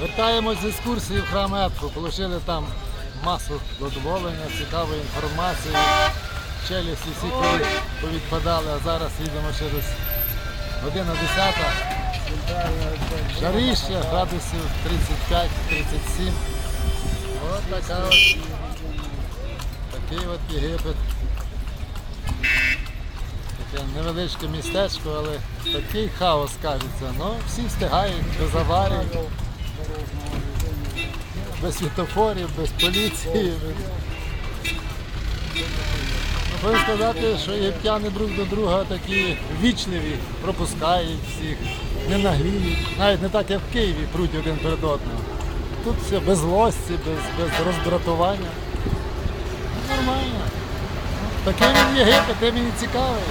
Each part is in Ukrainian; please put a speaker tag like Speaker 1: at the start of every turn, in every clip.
Speaker 1: Вертаємось з екскурсії в храм Етку. Получили там масу задоволення, цікавої інформації. Челюсті всі повідпадали, а зараз їдемо через година 10. Жарище, градусів 35-37. От така от. Такий от Єгипет. Таке невеличке містечко, але такий хаос кажеться. Ну, всі встигають без аварій, без світофорів, без поліції. Повинен сказати, що єгиптяни друг до друга такі вічливі, пропускають всіх, не нагліють. Навіть не так, як в Києві пруть один перед одним. Тут все без злості, без, без роздратування. Ну, Нормально. Такий він Єгипет, такий він і цікавий.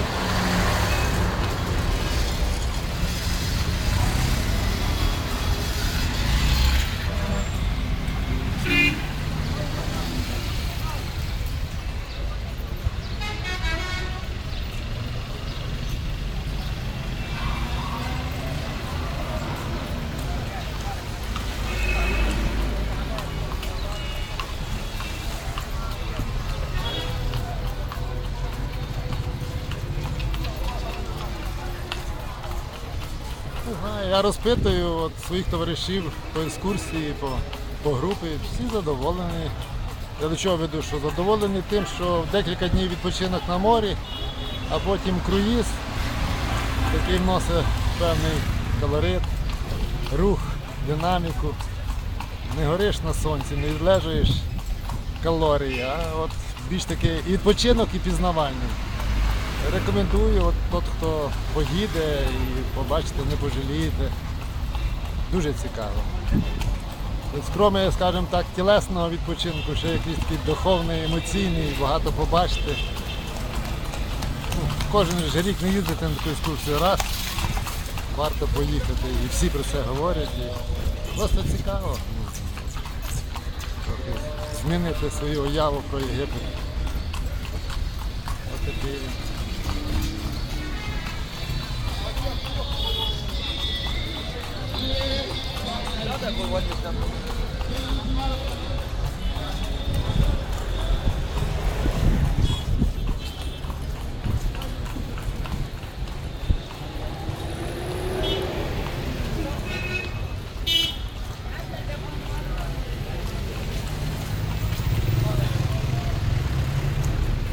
Speaker 1: Знаю, я розпитую от своїх товаришів по екскурсії, по, по групі, всі задоволені. Я до чого веду, що задоволені тим, що декілька днів відпочинок на морі, а потім круїз, який вносить певний колорит, рух, динаміку. Не гориш на сонці, не відлежуєш калорії, а от більш такий відпочинок і пізнавальний. Рекомендую, от тот, хто поїде і побачите, не пожалієте. Дуже цікаво. Скроме, скажімо так, тілесного відпочинку, ще якийсь такий духовний, емоційний, багато побачите. Ну, кожен ж рік не їздити на таку екскурсію раз. Варто поїхати. І всі про це говорять. І просто цікаво. Змінити свою уяву про Єгипет. Ось такий він.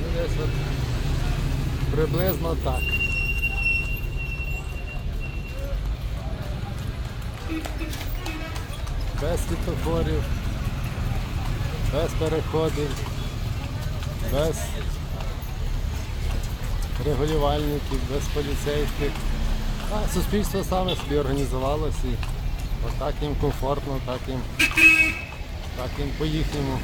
Speaker 1: Ну, Десь от приблизно так. Без світофорів, без переходів, без регулювальників, без поліцейських. А суспільство саме собі організувалося отак їм комфортно, так їм, так їм по-їхньому.